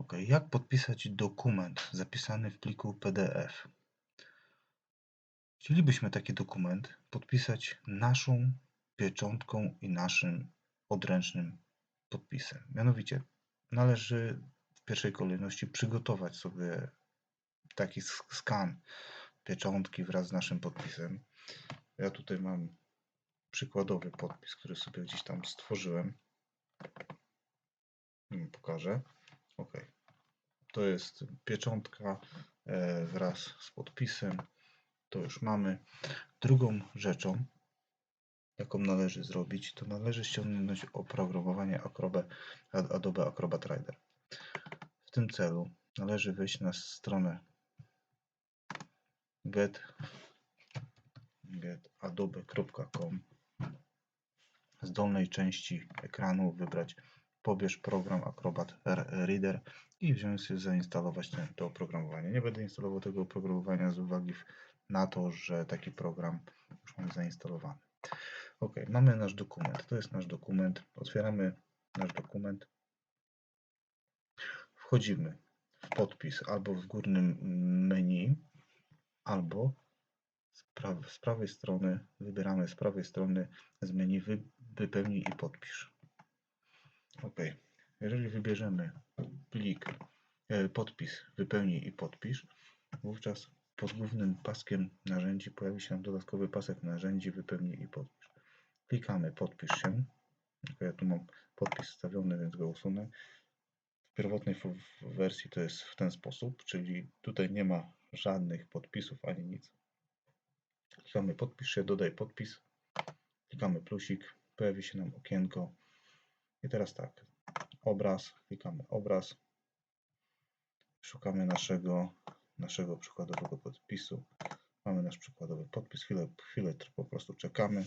Ok, jak podpisać dokument zapisany w pliku PDF? Chcielibyśmy taki dokument podpisać naszą pieczątką i naszym odręcznym podpisem. Mianowicie należy w pierwszej kolejności przygotować sobie taki sk- skan pieczątki wraz z naszym podpisem. Ja tutaj mam przykładowy podpis, który sobie gdzieś tam stworzyłem. Pokażę. To jest pieczątka e, wraz z podpisem. To już mamy. Drugą rzeczą, jaką należy zrobić, to należy ściągnąć oprogramowanie Acrobat, Adobe Acrobat Reader. W tym celu należy wejść na stronę get, getadobe.com z dolnej części ekranu wybrać pobierz program Acrobat Reader i wziąć się zainstalować to oprogramowanie. Nie będę instalował tego oprogramowania z uwagi na to, że taki program już mam zainstalowany. Ok, mamy nasz dokument. To jest nasz dokument. Otwieramy nasz dokument. Wchodzimy w podpis albo w górnym menu, albo z, pra z prawej strony wybieramy z prawej strony z menu wy wypełnij i podpisz. Ok. Jeżeli wybierzemy plik, e, podpis, wypełnij i podpisz, wówczas pod głównym paskiem narzędzi pojawi się dodatkowy pasek narzędzi, wypełnij i podpisz. Klikamy podpisz się. Ja tu mam podpis wstawiony, więc go usunę. W pierwotnej wersji to jest w ten sposób, czyli tutaj nie ma żadnych podpisów ani nic. Klikamy podpisz się, dodaj podpis. Klikamy plusik, pojawi się nam okienko. I teraz tak, obraz, klikamy obraz. Szukamy naszego, naszego przykładowego podpisu. Mamy nasz przykładowy podpis, chwilę, chwilę po prostu czekamy.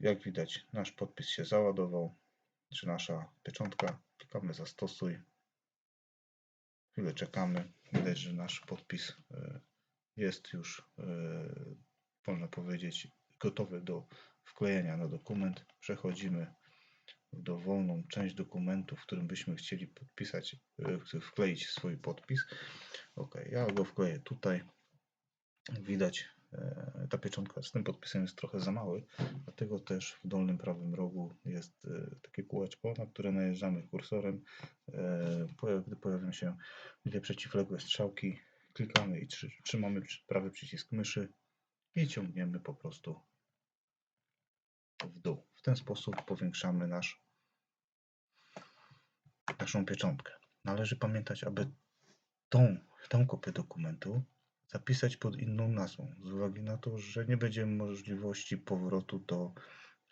Jak widać, nasz podpis się załadował, czy nasza pieczątka. Klikamy zastosuj. Chwilę czekamy. Widać, że nasz podpis e, jest już, e, można powiedzieć, gotowy do wklejenia na dokument. Przechodzimy dowolną część dokumentu, w którym byśmy chcieli podpisać, e, wkleić swój podpis. Ok, ja go wkleję tutaj. Widać, e, ta pieczątka z tym podpisem jest trochę za mały, dlatego też w dolnym prawym rogu jest e, takie kółeczko, na które najeżdżamy kursorem. Gdy pojawią się dwie przeciwległe strzałki, klikamy i trzy- trzymamy prawy przycisk myszy i ciągniemy po prostu w dół. W ten sposób powiększamy nasz, naszą pieczątkę. Należy pamiętać, aby tą, tę kopię dokumentu zapisać pod inną nazwą, z uwagi na to, że nie będzie możliwości powrotu do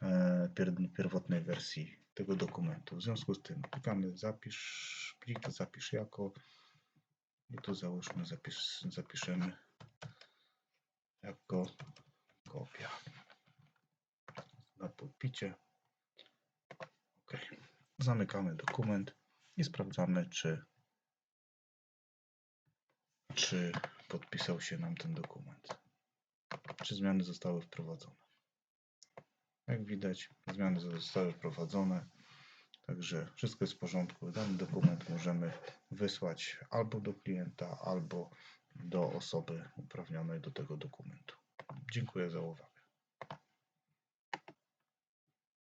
e, pier- pierwotnej wersji tego dokumentu. W związku z tym klikamy zapisz plik, zapisz jako i tu załóżmy zapisz, zapiszemy jako kopia na podpicie. OK. Zamykamy dokument i sprawdzamy, czy, czy podpisał się nam ten dokument. Czy zmiany zostały wprowadzone. Jak widać, zmiany zostały wprowadzone. Także wszystko jest w porządku. Dany dokument możemy wysłać albo do klienta, albo do osoby uprawnionej do tego dokumentu. Dziękuję za uwagę.